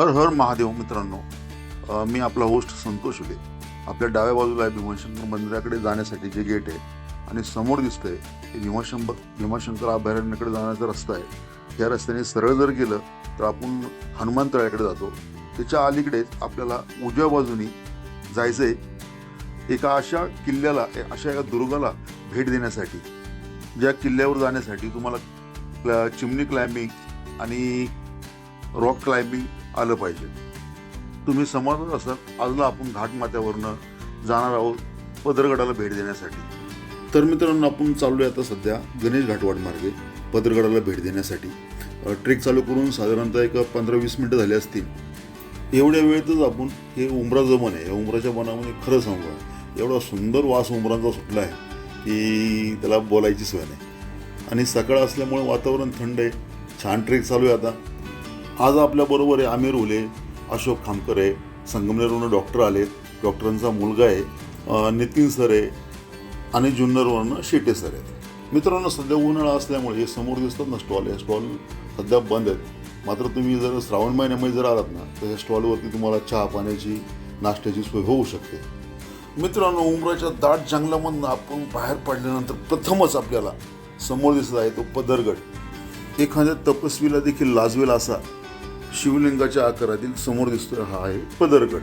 हर हर महादेव मित्रांनो मी आपला होस्ट संतोष उले आपल्या डाव्या बाजूला आहे भीमाशंकर मंदिराकडे जाण्यासाठी जे गेट आहे आणि समोर दिसतंय हे भीमाशंकर भीमाशंकर अभयारण्याकडे जाण्याचा रस्ता आहे. या रस्त्याने सरळ जर गेलं तर आपण हनुमान तळ्याकडे जातो. त्याच्या अलीकडेच आपल्याला उजव्या बाजूनी जायचं आहे एका अशा किल्ल्याला अशा एका दुर्गाला भेट देण्यासाठी. ज्या किल्ल्यावर जाण्यासाठी तुम्हाला क्ला- चिमणी क्लाइम्बिंग आणि रॉक क्लाइम्बिंग आलं पाहिजे. तुम्ही समजत असाल आजला आपण घाटमाथ्यावरनं जाणार आहोत पदरगडाला भेट देण्यासाठी. तर मित्रांनो आपण चाललो आहे आता सध्या गणेश घाटवाड मार्गे पदरगडाला भेट देण्यासाठी. ट्रेक चालू करून साधारणतः एक पंधरा वीस मिनटं झाली असतील. एवढ्या वेळेतच आपण हे उमराचं मन आहे. या उमराच्या मनामध्ये खरं सांगू एवढा सुंदर वास उमरांचा सुटला आहे की त्याला बोलायची सोय नाही. आणि सकाळ असल्यामुळे वातावरण थंड आहे. छान ट्रेक चालू आहे आता. आज आपल्याबरोबर आहे आमिर उले अशोक खामकर आहे संगमनेरवरून डॉक्टर आले डॉक्टरांचा मुलगा आहे नितीन सर आहे आणि जुन्नरवरनं शेटे सर आहेत. मित्रांनो सध्या उन्हाळा असल्यामुळे हे समोर दिसतात ना स्टॉल हे स्टॉल सध्या बंद आहेत. मात्र तुम्ही जर श्रावण महिन्यामध्ये जर आलात ना तर या स्टॉलवरती तुम्हाला चहा पाण्याची नाश्त्याची सोय होऊ शकते. मित्रांनो उमराच्या दाट जंगलामधनं आपण बाहेर पडल्यानंतर प्रथमच आपल्याला समोर दिसत आहे तो पदरगड. एखाद्या तपस्वीला देखील लाजवेल असा शिवलिंगाच्या आकारातील समोर दिसतोय हा आहे पदरगड.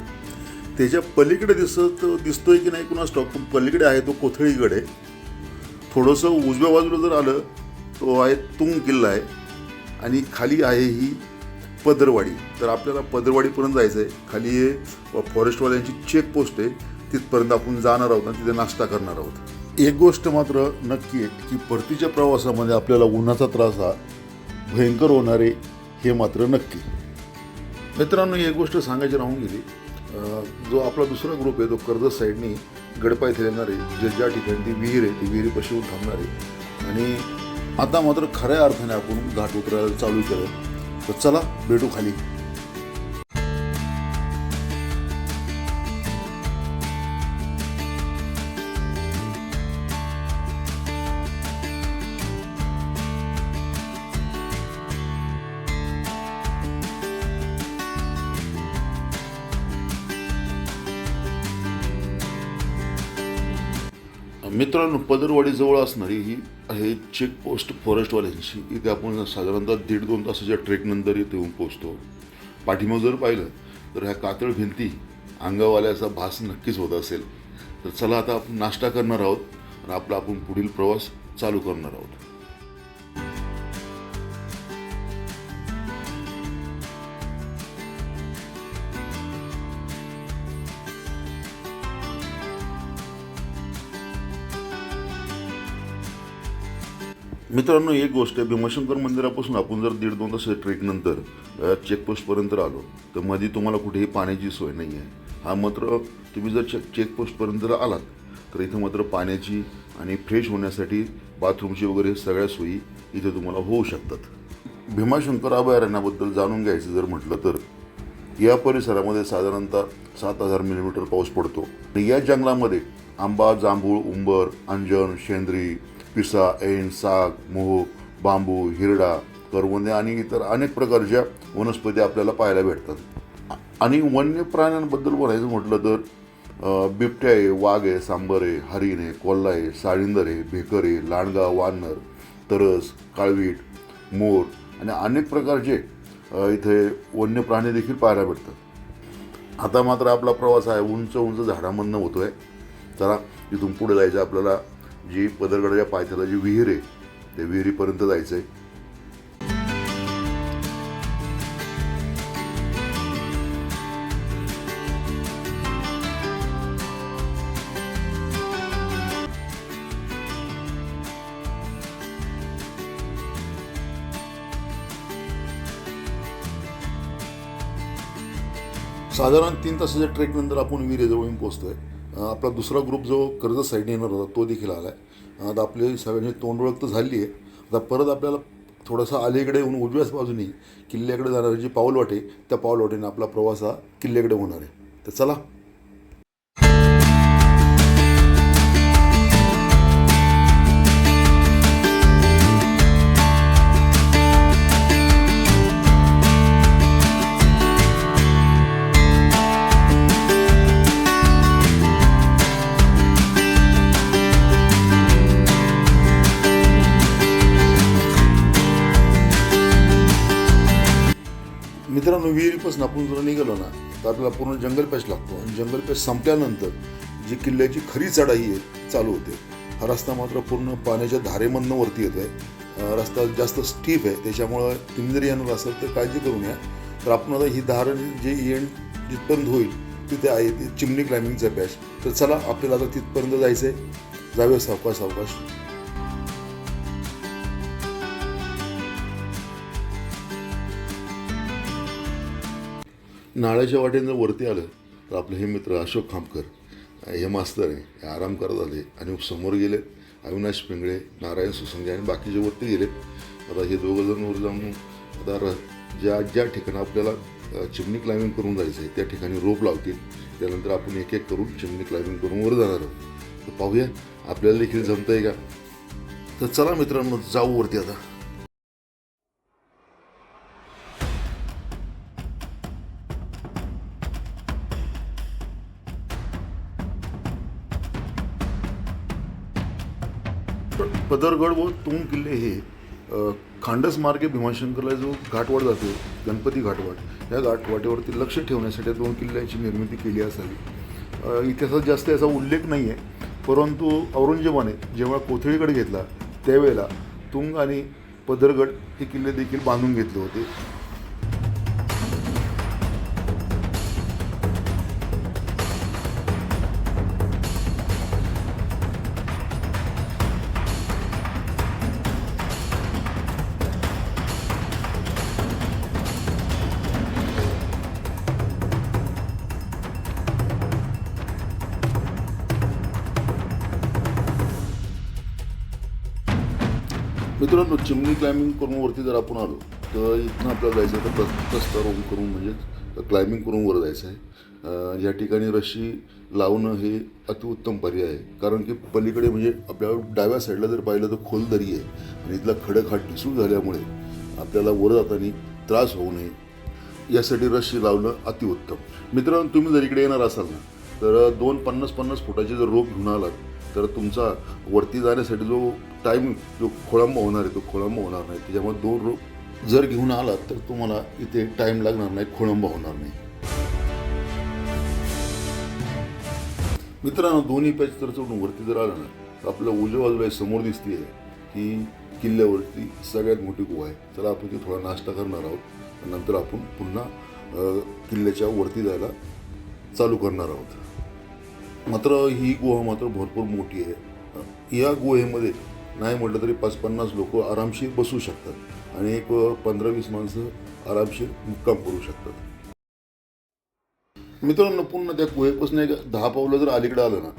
त्याच्या पलीकडे दिसत दिसतोय की नाही कुणास स्टॉक पण पलीकडे आहे तो कोथळीगड आहे. थोडंसं उजव्या बाजूला जर आलं तो आहे तुंग किल्ला आहे. आणि खाली आहे ही पदरवाडी. तर आपल्याला पदरवाडीपर्यंत जायचं आहे खाली हे फॉरेस्टवाल्यांची चेक पोस्ट आहे. तिथपर्यंत आपण जाणार आहोत आणि तिथे नाश्ता करणार आहोत. एक गोष्ट मात्र नक्की आहे की परतीच्या प्रवासामध्ये आपल्याला उन्हाचा त्रास हा भयंकर होणारे हे मात्र नक्की. मित्रांनो एक गोष्ट सांगायची राहून गेली. जो आपला दुसरा ग्रुप आहे तो कर्जत साईडनी गडपा येथे येणार आहे जे ज्या ठिकाणी ती विहीर आहे ती विहिरी पशी थांबणार. आहे आणि आता मात्र खऱ्या अर्थाने आपण घाट उतरायला चालू केलं. तर चला भेटू खाली. मित्रांनो पदरवाडीजवळ असणारी ही आहे चेकपोस्ट फॉरेस्टवाल्यांची इथे आपण साधारणतः दीड दोन तासाच्या ट्रेकनंतर इथे येऊन पोचतो पाठीमाग जर पाहिलं तर ह्या कातळ भिंती अंगावाल्याचा भास नक्कीच होत असेल. तर चला आता आपण नाश्ता करणार आहोत आणि आपला आपण पुढील प्रवास चालू करणार आहोत. मित्रांनो एक गोष्ट आहे भीमाशंकर मंदिरापासून आपण जर दीड दोन तास ट्रेकनंतर चेकपोस्टपर्यंत आलो तर मध्ये तुम्हाला कुठेही पाण्याची सोय नाही आहे हा मात्र तुम्ही जर चेक चेकपोस्टपर्यंत जर आलात तर इथं मात्र पाण्याची आणि फ्रेश होण्यासाठी बाथरूमची वगैरे सगळ्या सोयी इथे तुम्हाला होऊ शकतात. भीमाशंकर अभयारण्याबद्दल जाणून घ्यायचं जर म्हटलं तर या परिसरामध्ये साधारणतः सात हजार मिलीमीटर पाऊस पडतो. आणि या जंगलामध्ये आंबा जांभूळ उंबर अंजन शेंद्री पिसा ऐन साग मोह बांबू हिरडा करवंदे आणि इतर अनेक प्रकारच्या वनस्पती आपल्याला पाहायला भेटतात. आणि वन्य प्राण्यांबद्दल बोलायचं म्हटलं तर बिबट्या आहे वाघ आहे सांबर आहे हरिण आहे कोल्हा आहे साळिंदर आहे भेकर आहे लांडगा वानर तरस काळवीट मोर आणि अनेक प्रकारचे इथे वन्य प्राणी देखील पाहायला भेटतात. आता मात्र आपला प्रवास आहे उंच उंच झाडामधनं होतो आहे चला इथून पुढे जायचं आपल्याला. जी पदरगडाच्या पायथ्याला जी विहीर आहे त्या विहिरीपर्यंत जायचं आहे साधारण तीन तासाच्या ट्रेकनंतर आपण विहिरीजवळ पोहोचतोय. आपला दुसरा ग्रुप जो कर्ज साईडने येणार होता तो देखील आला आहे आता आपली सगळ्यांची तोंड ओळख तर झाली आहे आता परत आपल्याला थोडंसं अलीकडे येऊन उजव्याच बाजूनी किल्ल्याकडे जाणारी जी पाऊलवाट त्या पाऊलवाटेने आपला प्रवास हा किल्ल्याकडे होणार आहे. तर चला. विहिरीपासून आपण जर निघालो ना तर आपल्याला पूर्ण जंगल पॅच लागतो. आणि जंगल पॅच संपल्यानंतर जी किल्ल्याची खरी चढाई आहे चालू होते. हा रस्ता मात्र पूर्ण पाण्याच्या धारेमधनं वरती येतो आहे रस्ता जास्त स्टीप आहे. त्याच्यामुळं तुम्ही जर येणार असाल तर काळजी करून या. तर आपण आता ही धार जे एंड जिथपर्यंत होईल तिथे आहे ते चिमणी क्लाइम्बिंगचा पॅच. तर चला आपल्याला आता तिथपर्यंत जायचं आहे जाऊया सावकाश सावकाश. नाळ्याच्या वाटेने जर वरती आलं तर आपले हे मित्र अशोक खामकर हे मास्तर आहे हे आराम करत आले आणि समोर गेले अविनाश पिंगळे नारायण सुसंगे आणि बाकीचे वरती गेले आता हे दोघं जण वर जाऊन आता ज्या ज्या ठिकाणी आपल्याला चिमणी क्लाइम्बिंग करून जायचं आहे त्या ठिकाणी रोप लावतील. त्यानंतर आपण एक एक करून चिमणी क्लाइम्बिंग करून वर जाणार आहोत. तर पाहूया आपल्याला देखील जमतं आहे का? तर चला मित्रांनो जाऊ वरती आता. पदरगड व तुंग किल्ले हे खांडसमार्गे खांडस मार्गे भीमाशंकरला जो घाटवाट जातो गणपती घाटवाट या घाटवाटेवरती लक्ष ठेवण्यासाठी दोन किल्ल्यांची निर्मिती केली असावी. इतिहासात जास्त याचा उल्लेख नाही आहे परंतु औरंगजेबाने जेव्हा कोथळीगड घेतला त्यावेळेला तुंग आणि पदरगड हे किल्ले देखील बांधून घेतले होते. मित्रांनो चिमणी क्लाइम्बिंग करून वरती जर आपण आलो तर इथनं आपल्याला जायचं आहे तर प्रस्तारोहण करून म्हणजेच क्लाइम्बिंग करून वर जायचं आहे. या ठिकाणी रशी लावणं हे अतिउत्तम पर्याय आहे. कारण की पलीकडे म्हणजे आपल्या डाव्या साईडला जर पाहिलं तर खोल दरी आहे. आणि इथला खडक ढिसूळ झाल्यामुळे आपल्याला वर जाताना त्रास होऊ नये. यासाठी रशी लावणं अतिउत्तम. मित्रांनो तुम्ही जर इकडे येणार असाल ना तर दोन पन्नास पन्नास फुटाचे जर रोप घेऊन आलात तर तुमचा वरती जाण्यासाठी जो टाईम जो खोळंबा होणार आहे तो खोळंबा होणार नाही. त्याच्यामुळे दोन रोप जर घेऊन आलात तर तुम्हाला इथे टाईम लागणार नाही खोळंबा होणार नाही. मित्रांनो दोन्ही पॅच तर चढून वरती जर आलं ना तर आपल्या उजव्या बाजूला समोर दिसते ही किल्ल्यावरती सगळ्यात मोठी गुहा आहे. चला आपण ती थोडा नाश्ता करणार आहोत. नंतर आपण पुन्हा किल्ल्याच्या वरती जायला चालू करणार आहोत. मात्र ही गुहा मात्र भरपूर मोठी आहे. या गुहेमध्ये नाही म्हटलं तरी पाच पन्नास लोक आरामशीर बसू शकतात आणि एक पंधरा वीस माणसं आरामशीर मुक्काम करू शकतात. मित्रांनो पुन्हा त्या गुहेपासून एक दहा पावलं जर अलीकडे आलं ना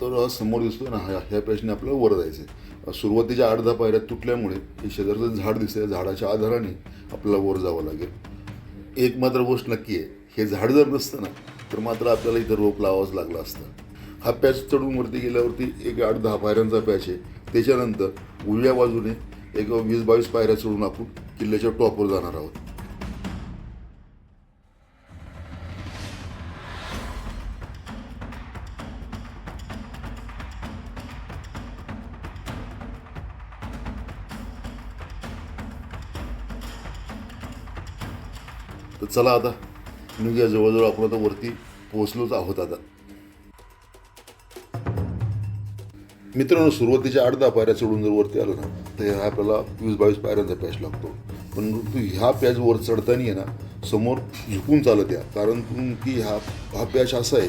तर समोर दिसतो ना ह्या ह्या पेशने आपल्याला वर जायचं आहे सुरुवातीच्या आठ दहा पायऱ्या तुटल्यामुळे हे शेजारचं झाड दिसतंय झाडाच्या आधाराने आपल्याला वर जावं लागेल. एक मात्र गोष्ट नक्की आहे हे झाड जर नसतं ना तर मात्र आपल्याला इथं रोप लावावंच लागलं असतं. हा पॅच चढून वरती गेल्यावरती एक आठ दहा पायऱ्यांचा पॅच आहे. त्याच्यानंतर उजव्या बाजूने एक वीस बावीस पायऱ्या चढून आपण किल्ल्याच्या टॉपवर जाणार आहोत. तर चला आता निघूया. जवळजवळ आपण आता वरती पोहोचलोच आहोत आता. मित्रांनो सुरुवातीच्या आठ दहा पायऱ्या चढून जर वरती आलं ना तर ह्या आपल्याला वीस बावीस पायऱ्यांचा पॅच लागतो. पण तू ह्या पॅच वर चढताना आहे ना समोर झुकून चालत या. कारण की हा हा पॅच असा आहे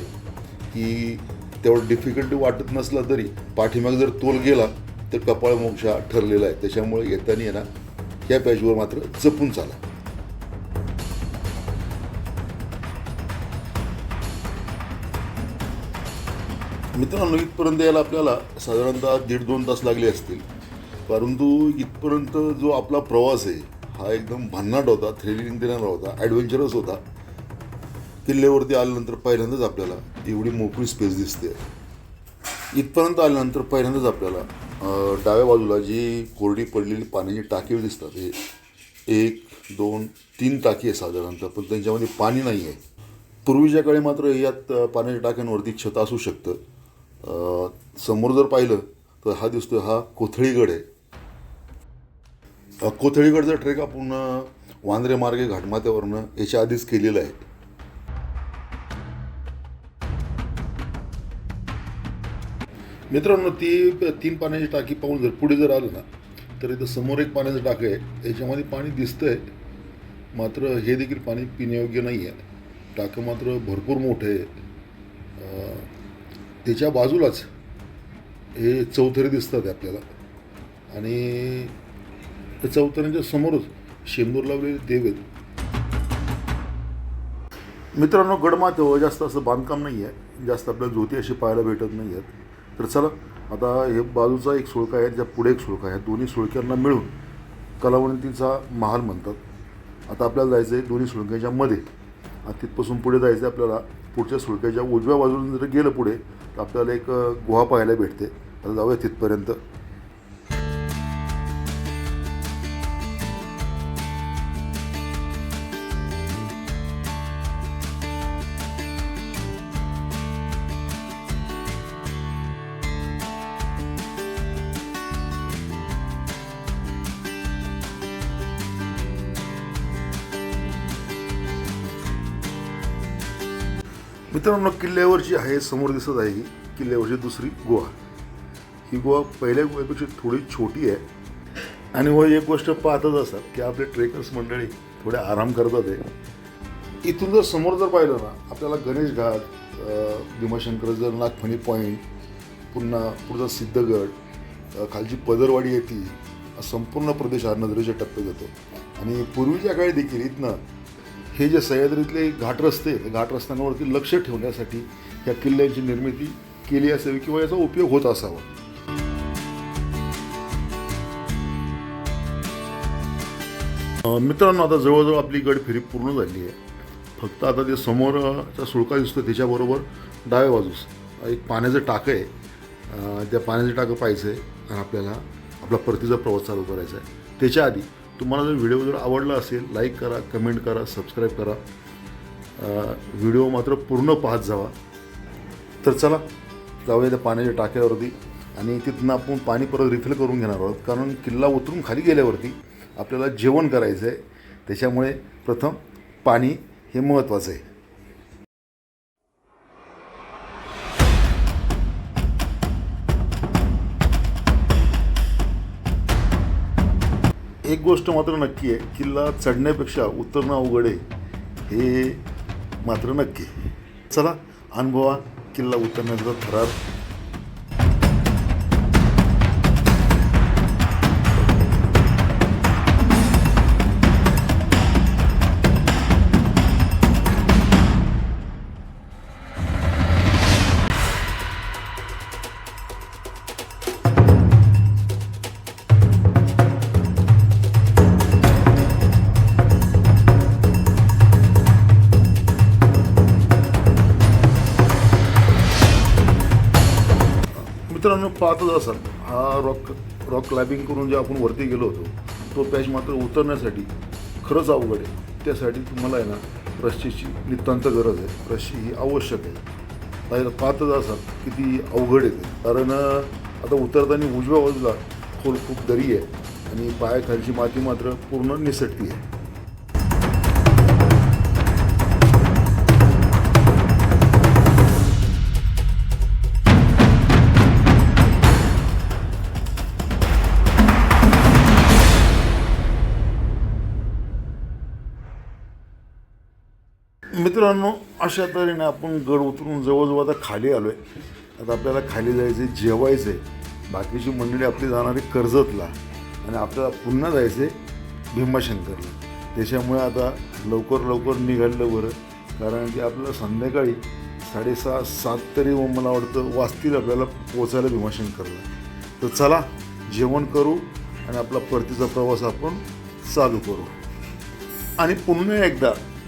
की तेवढं डिफिकल्टी वाटत नसला तरी पाठीमाग जर तोल गेला तर कपाळ मोक्ष ठरलेला आहे. त्याच्यामुळे येताना ना या पॅचवर मात्र जपून चाला. मित्रांनो इथपर्यंत यायला आपल्याला साधारणतः दीड दोन तास लागले असतील. परंतु इथपर्यंत जो आपला प्रवास आहे हा एकदम भन्नाट होता थ्रिलिंग देणारा होता ॲडव्हेंचरस होता. किल्ल्यावरती आल्यानंतर पहिल्यांदाच आपल्याला एवढी मोकळी स्पेस दिसते. इथपर्यंत आल्यानंतर पहिल्यांदाच आपल्याला डाव्या बाजूला जी कोरडी पडलेली पाण्याची टाकी दिसतात हे एक दोन तीन टाकी आहे साधारणतः पण त्यांच्यामध्ये पाणी नाही आहे पूर्वीच्या काळी मात्र यात पाण्याच्या टाक्यांवरती छत असू शकतं. समोर जर पाहिलं तर हा दिसतो हा कोथळीगड आहे. अ, कोथळीगडचा ट्रेक आपण वांद्रे मार्गे घाटमाथ्यावरनं याच्या आधीच केलेलं आहे. मित्रांनो ती तीन पाण्याची टाकी पाहून जर पुढे जर आलं ना तर इथं समोर एक पाण्याचं टाकं आहे. याच्यामध्ये पाणी दिसतंय मात्र हे देखील पाणी पिण्यायोग्य नाही आहे टाकं मात्र भरपूर मोठं आहे. त्याच्या बाजूलाच हे चौथरे दिसतात आहे आपल्याला. आणि त्या चौथऱ्यांच्या समोरच शेंदूर लावलेले देव आहेत. मित्रांनो गडमाथ्यावर जास्त असं बांधकाम नाही आहे. जास्त आपल्याला ज्योती अशी पाहायला भेटत नाही आहेत. तर चला आता हे बाजूचा एक सुळका आहे त्या पुढे एक सुळका आहे. दोन्ही सुळक्यांना मिळून कलावंतीचा महाल म्हणतात. आता आपल्याला जायचं आहे दोन्ही सुळक्यांच्या मध्ये. आणि तिथपासून पुढे जायचं आहे आपल्याला पुढच्या सुळक्याच्या उजव्या बाजूला जर गेलं पुढे तर आपल्याला एक गुहा पाहायला भेटते. आता जाऊया तिथपर्यंत. मित्रांनो किल्ल्यावरची आहे समोर दिसत आहे ही. किल्ल्यावरची दुसरी गुहा ही गुहा पहिल्या गुहेपेक्षा थोडी छोटी आहे. आणि व एक गोष्ट पाहतच असतात की आपले ट्रेकर्स मंडळी थोडे आराम करतात आहे इथून जर समोर जर पाहिलं ना आपल्याला गणेश घाट भीमाशंकर जर नागफणी पॉईंट पुन्हा पुढचा सिद्धगड खालची पदरवाडी येते संपूर्ण प्रदेश हा नजरेच्या टप्प्यात येतो. आणि पूर्वीच्या काळी देखील इथनं हे जे सह्याद्रीतले घाट रस्ते घाट रस्त्यांवरती लक्ष ठेवण्यासाठी या किल्ल्यांची निर्मिती केली असावी किंवा याचा उपयोग होत असावा. मित्रांनो आता जवळजवळ आपली गड फेरी पूर्ण झाली आहे. फक्त आता ते समोरचा सुळका दिसतो त्याच्याबरोबर डाव्या बाजूस एक पाण्याचं टाकं आहे. त्या पाण्याचं टाकं पाहायचं आहे आणि आपल्याला आपला परतीचा प्रवास चालू करायचा आहे. त्याच्या आधी तुम्हाला जर व्हिडिओ जर आवडला असेल लाईक करा कमेंट करा सबस्क्राईब करा. व्हिडिओ मात्र पूर्ण पाहत जावा. तर चला जाऊया त्या पाण्याच्या टाक्यावरती आणि तिथनं आपण पाणी परत रिफिल करून घेणार आहोत. कारण किल्ला उतरून खाली गेल्यावरती आपल्याला जेवण करायचं आहे त्याच्यामुळे प्रथम पाणी हे महत्त्वाचं आहे. एक गोष्ट मात्र नक्की आहे किल्ला चढण्यापेक्षा उतरणं अवघड आहे हे मात्र नक्की चला अनुभवा किल्ला उतरण्याचा थरार आपण पाहतच असाल हा रॉक रॉक क्लाइम्बिंग करून जे आपण वरती गेलो होतो तो पॅच मात्र उतरण्यासाठी खरंच अवघड आहे. त्यासाठी तुम्हाला आहे ना रस्सीची नितांत गरज आहे. रस्सी ही आवश्यक आहे. पाहिलं पाहतच असाल किती अवघड आहे कारण आता उतरताना उजव्या बाजूला खोल खूप दरी आहे आणि पायाखालची माती मात्र पूर्ण निसटती आहे. मित्रांनो अशा तऱ्हेने आपण गड उतरून जवळजवळ आता खाली आलो आहे आता आपल्याला खाली जायचं आहे जेवायचं आहे बाकीची मंडळी आपली जाणारी कर्जतला आणि आपल्याला पुन्हा जायचं आहे भीमाशंकरला. त्याच्यामुळे आता लवकर लवकर निघालं बरं. कारण की आपल्याला संध्याकाळी साडेसहा सात तरी मला वाटतं वाचतील आपल्याला पोचायला भीमाशंकरला. तर चला जेवण करू आणि आपला परतीचा प्रवास आपण चालू करू. आणि पुन्हा एकदा